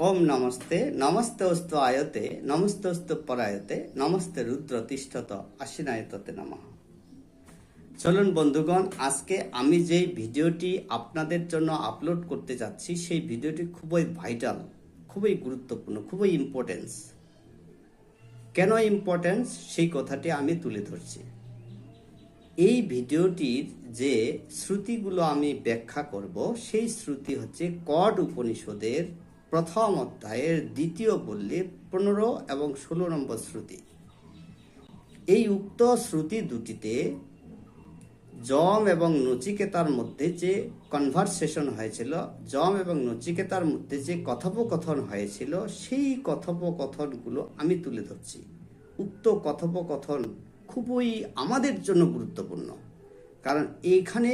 ওম নমস্তে নমস্তে অস্তু আয়তে নমস্তে অস্তু পরায়তে, নমস্তে রুদ্র তিষ্ঠত, আশ্বিনায়ততে নমঃ। চলুন বন্ধুগণ, আজকে আমি যেই ভিডিওটি আপনাদের জন্য আপলোড করতে যাচ্ছি, সেই ভিডিওটি খুবই ভাইটাল, খুবই গুরুত্বপূর্ণ, খুবই ইম্পর্টেন্স। কেন ইম্পর্টেন্স? সেই কথাটি আমি তুলে ধরছি। এই ভিডিওটির যে শ্রুতিগুলো আমি ব্যাখ্যা করব, সেই শ্রুতি হচ্ছে কড উপনিষদের প্রথম অধ্যায়ের দ্বিতীয় বললে পনেরো এবং ষোলো নম্বর শ্রুতি। এই উক্ত শ্রুতি দুটিতে যম এবং নচিকেতার মধ্যে যে কনভারসেশন হয়েছিল, যম এবং নচিকেতার মধ্যে যে কথোপকথন হয়েছিল, সেই কথোপকথনগুলো আমি তুলে ধরছি। উক্ত কথোপকথন খুবই আমাদের জন্য গুরুত্বপূর্ণ, কারণ এইখানে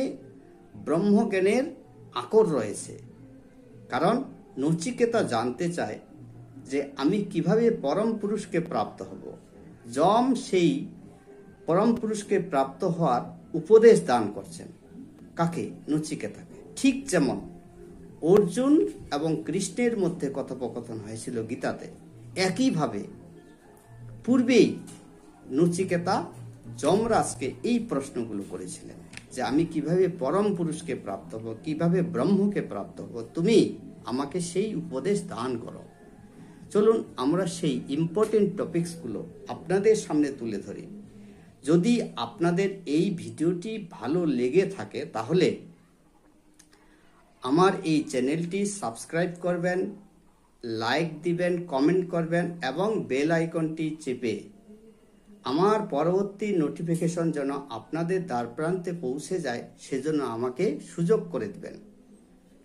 ব্রহ্মজ্ঞানের আকর রয়েছে। কারণ নচিকেতা জানতে চায় যে আমি কীভাবে পরম পুরুষকে প্রাপ্ত হব। যম সেই পরম পুরুষকে প্রাপ্ত হওয়ার উপদেশ দান করছেন। কাকে? নচিকেতাকে। ঠিক যেমন অর্জুন এবং কৃষ্ণের মধ্যে কথোপকথন হয়েছিল গীতাতে, একইভাবে পূর্বেই নচিকেতা যমরাজকে এই প্রশ্নগুলো করেছিলেন যে আমি কীভাবে পরম পুরুষকে প্রাপ্ত হব, কীভাবে ব্রহ্মকে প্রাপ্ত হব, তুমি আমাকে সেই উপদেশ দান করো। চলুন আমরা সেই ইম্পর্টেন্ট টপিকসগুলো আপনাদের সামনে তুলে ধরি। যদি আপনাদের এই ভিডিওটি ভালো লেগে থাকে, তাহলে আমার এই চ্যানেলটি সাবস্ক্রাইব করবেন লাইক দিবেন কমেন্ট করবেন এবং বেল আইকনটি চেপে আমার পরবর্তী নোটিফিকেশন যেন আপনাদের দ্বার প্রান্তে পৌঁছে যায়, সেজন্য আমাকে সুযোগ করে দেবেন।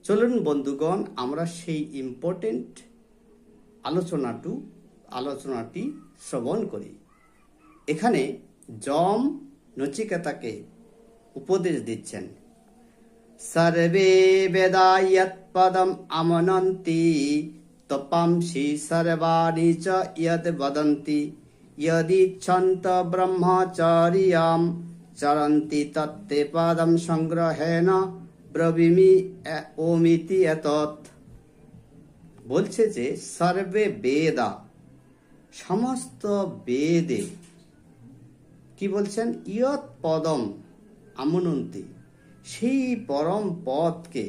চলুন বন্ধুগণ, আমরা সেই ইম্পর্টেন্ট আলোচনাটু, আলোচনাটি শ্রবণ করি। এখানে যম নচিকেতাকে উপদেশ দিচ্ছেন। সর্বে বেদা আমনন্তি তপাংসি সর্বাণী চ ইয়দ বদন্তি, ইয়দিচ্ছন্ত ব্রহ্মচারিয়াম চরন্তি তত্তে পদম সংগ্রহেণ ব্রবিমি ওমিতি এতৎ। বলছে যে, সর্বে বেদা, সমস্ত বেদে, কি বলছেন? ইয়ত পদম আমনন্তি, সেই পরম পদকে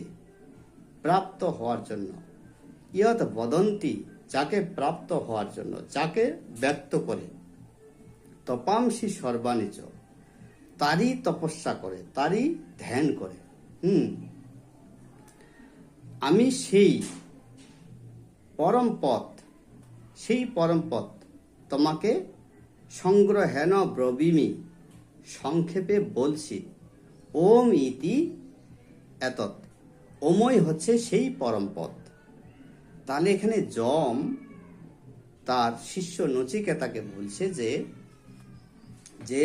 প্রাপ্ত হওয়ার জন্য। ইয়ত বদন্তি যাকে প্রাপ্ত হওয়ার জন্য, যাকে ব্যক্ত করে। তপাংসী সর্বানিচ তারই তপস্যা করে, তারই ধ্যান করে। হুম। আমি সেই পরম পথ সেই পরম পথ তোমাকে সংগ্রহেন ব্রবিমি সংক্ষেপে বলছি, ওম ইতি এতৎ। ওমই হচ্ছে সেই পরম পথ তাহলে এখানে যম তার শিষ্য নচিকেতাকে বলছে যে যে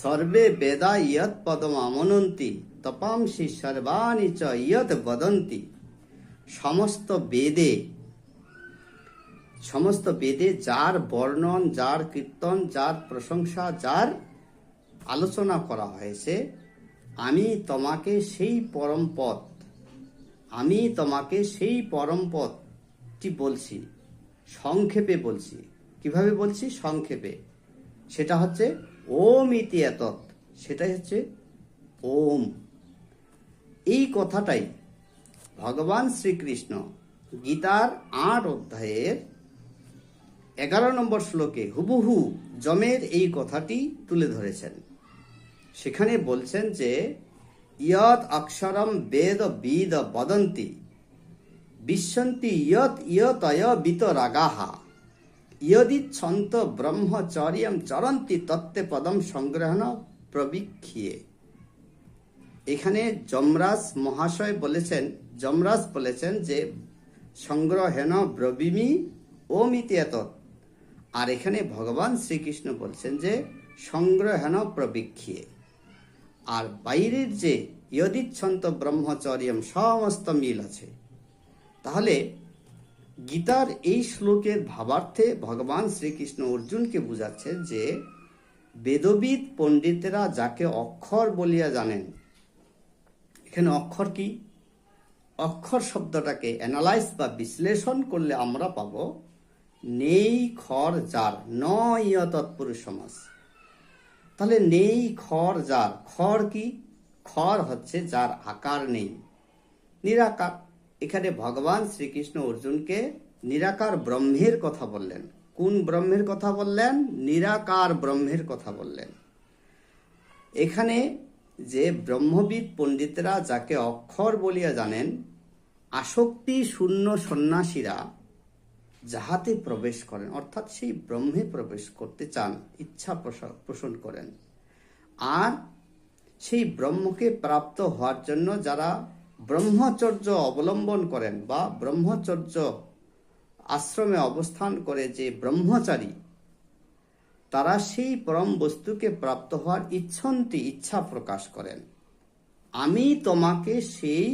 সর্বে বেদা ইয়ত পদম আমনন্তি তপাংসি সর্বাণি চ ইয়ত বদন্তি। সমস্ত বেদে সমস্ত বেদে যার বর্ণন, যার কীর্তন, যার প্রশংসা, যার আলোচনা করা হয়েছে, আমি তোমাকে সেই পরম পথ, আমি তোমাকে সেই পরম পথটি বলছি, সংক্ষেপে বলছি। কীভাবে বলছি? সংক্ষেপে। সেটা হচ্ছে ওম ইতি এতৎ। সেটাই হচ্ছে ওম। এই কথাটাই ভগবান শ্রীকৃষ্ণ গীতার আট অধ্যায়ের এগারো নম্বর শ্লোকে হুবহু জমের এই কথাটি তুলে ধরেছেন। সেখানে বলছেন যে ইয়ত অক্ষরম বেদ বিদ বদন্তি, বিশ্বন্তি ইয়ত ইয়তয় বিতরাগাহা ইয়দিচ্ছন্ত ব্রহ্মচর্যম চরন্তি তত্ত্বে পদম সংগ্রহণ প্রবীক্ষিয়ে। এখানে যমরাজ মহাশয় বলেছেন, যমরাজ বলেছেন যে, সংগ্রহেণ ব্রবিমি ও এতৎ আর এখানে ভগবান শ্রীকৃষ্ণ বলছেন যে, সংগ্রহেণ প্রবীক্ষিয়ে। আর বাইরের যে ইয়দিচ্ছন্ত ব্রহ্মচর্যম সমস্ত মিল আছে। তাহলে গীতার এই শ্লোকের ভাবার্থে ভগবান শ্রীকৃষ্ণ অর্জুনকে বুঝাচ্ছেন যে, বেদবিদ পণ্ডিতেরা যাকে অক্ষর বলিয়া জানেন এখানে অক্ষর কি? অক্ষর শব্দটাকে অ্যানালাইজ বা বিশ্লেষণ করলে আমরা পাব নেই খর যার, নয় তৎপুরুষ, সমাস। তাহলে নেই খর যার খর কি? খর হচ্ছে যার আকার নেই। নিরাকার। এখানে ভগবান শ্রীকৃষ্ণ অর্জুনকে নিরাকার ব্রহ্মের কথা বললেন। কোন ব্রহ্মের কথা বললেন? নিরাকার ব্রহ্মের কথা বললেন। এখানে যে ব্রহ্মবিদ পণ্ডিতরা যাকে অক্ষর বলিয়া জানেন, আসক্তি শূন্য সন্ন্যাসীরা যাহাতে প্রবেশ করেন, অর্থাৎ সেই ব্রহ্মে প্রবেশ করতে চান, ইচ্ছা পোষণ করেন। আর সেই ব্রহ্মকে প্রাপ্ত হওয়ার জন্য যারা ব্রহ্মচর্য অবলম্বন করেন বা ব্রহ্মচর্য আশ্রমে অবস্থান করে যে ব্রহ্মচারী তারা সেই পরম বস্তুকে প্রাপ্ত হওয়ার ইচ্ছন্তি ইচ্ছা প্রকাশ করেন। আমি তোমাকে সেই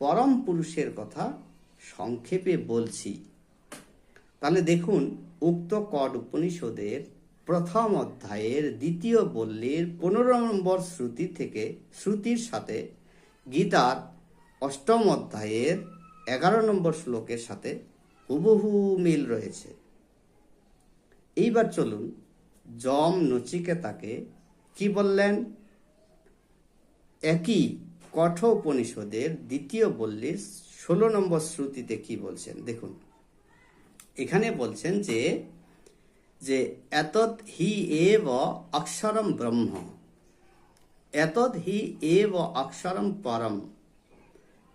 পরম পুরুষের কথা সংক্ষেপে বলছি। তাহলে দেখুন, উক্ত কড উপনিষদের প্রথম অধ্যায়ের দ্বিতীয় বল্লীর পনেরো নম্বর শ্রুতি থেকে শ্রুতির সাথে গীতার অষ্টম অধ্যায়ের এগারো নম্বর শ্লোকের সাথে হুবহু মিল রয়েছে। এইবার চলুন যম নচিকেতাকে কি বললেন? একই কঠ উপনিষদের দ্বিতীয় বল্লীর ষোলো নম্বর শ্রুতিতে কি বলছেন? দেখুন, এখানে বলছেন যে যে এতৎ হি এব অক্ষরম ব্রহ্ম, এতৎ হি এব অক্ষরম পরম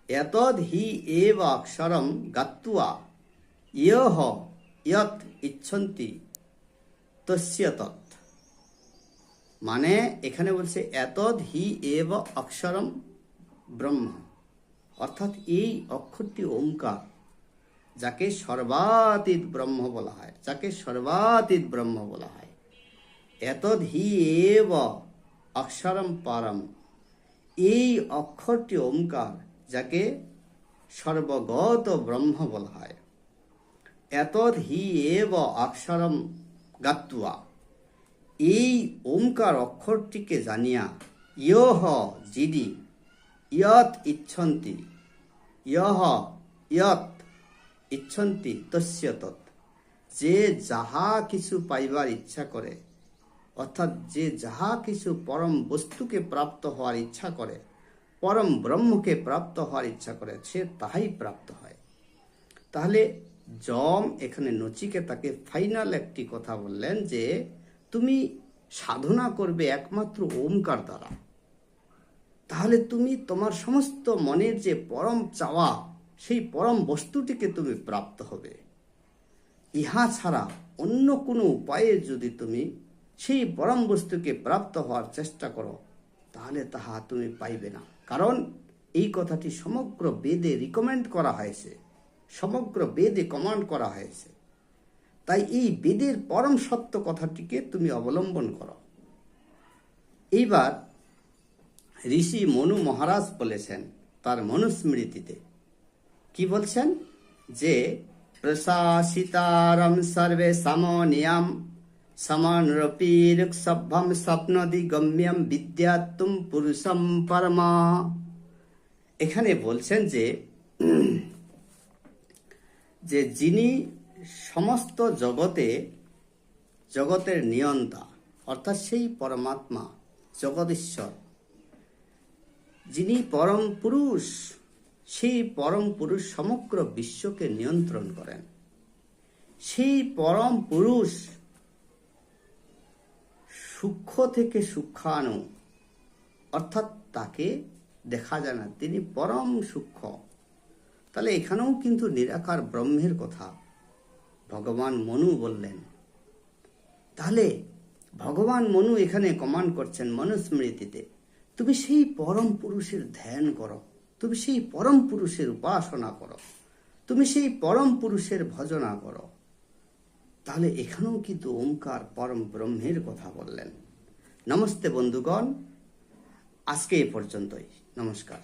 এতদ হি এব অক্ষরম গাত্তুয়া ইয়হ ইয়ত ইচ্ছন্তি তৎ মানে এখানে বলছে এতদ হি এব অক্ষরম ব্রহ্ম অর্থাৎ এই অক্ষরটি ওমকার, যাকে সর্বাতীত ব্রহ্ম বলা হয়, যাকে সর্বাতীত ব্রহ্ম বলা হয়। এতদ হি এব অক্ষরম পারম। এই অক্ষরটি ওমকার, যাকে সর্বগত ব্রহ্ম বলা হয়। এতদ হি এব অক্ষরম গাত্তুয়া। এই ওমকার অক্ষরটিকে জানিয়া, ইয়হ জিদি ইয়ত ইচ্ছন্তি, ইয়হ ইয়ত ইচ্ছন্তি তস্য তৎ। যে যাহা কিছু পাইবার ইচ্ছা করে, অর্থাৎ যে যাহা কিছু পরম বস্তুকে প্রাপ্ত হওয়ার ইচ্ছা করে, পরম ব্রহ্মকে প্রাপ্ত হওয়ার ইচ্ছা করে, সে তাহাই প্রাপ্ত হয়। তাহলে যম এখানে নচিকেতাকে ফাইনাল একটি কথা বললেন যে, তুমি সাধনা করবে একমাত্র ওমকার দ্বারা। তাহলে তুমি তোমার সমস্ত মনের যে পরম চাওয়া, সেই পরম বস্তুটিকে তুমি প্রাপ্ত হবে। ইহা ছাড়া অন্য কোনো উপায়ে যদি তুমি সেই পরম বস্তুকে প্রাপ্ত হওয়ার চেষ্টা করো, তাহলে তাহা তুমি পাইবে না। কারণ এই কথাটি সমগ্র বেদে রিকমেন্ড করা হয়েছে। সমগ্র বেদে কমান্ড করা হয়েছে। তাই এই বেদের পরম সত্য কথাটিকে তুমি অবলম্বন করো। এইবার ঋষি মনু মহারাজ বলেছেন তার মনুস্মৃতিতে। কি বলছেন? যে প্রশাসিতারম সর্বে সমনিয়ম, সমানরূপীর সভ্যম স্বপ্নদি গম্যম বিদ্যাতুম পুরুষম পরমা। এখানে বলছেন যে যে যিনি সমস্ত জগতে জগতের নিয়ন্তা, অর্থাৎ সেই পরমাত্মা, জগদীশ্বর, যিনি পরম পুরুষ, সেই পরম পুরুষ সমগ্র বিশ্বকে নিয়ন্ত্রণ করেন। সেই পরম পুরুষ সূক্ষ্ম থেকে সূক্ষ্মাণু, অর্থাৎ তাকে দেখা যায় না, তিনি পরম সূক্ষ্ম। তাহলে এখানেও কিন্তু নিরাকার ব্রহ্মের কথা। ভগবান মনু বললেন, তাহলে ভগবান মনু এখানে কমান্ড করছেন মনুস্মৃতিতে। তুমি সেই পরম পুরুষের ধ্যান করো, তুমি সেই পরম পুরুষের উপাসনা করো, তুমি সেই পরম পুরুষের ভজনা করো। তাহলে এখানেও কিন্তু ওমকার পরম ব্রহ্মের কথা বললেন। নমস্তে বন্ধুগণ, আজকে এ পর্যন্তই। নমস্কার।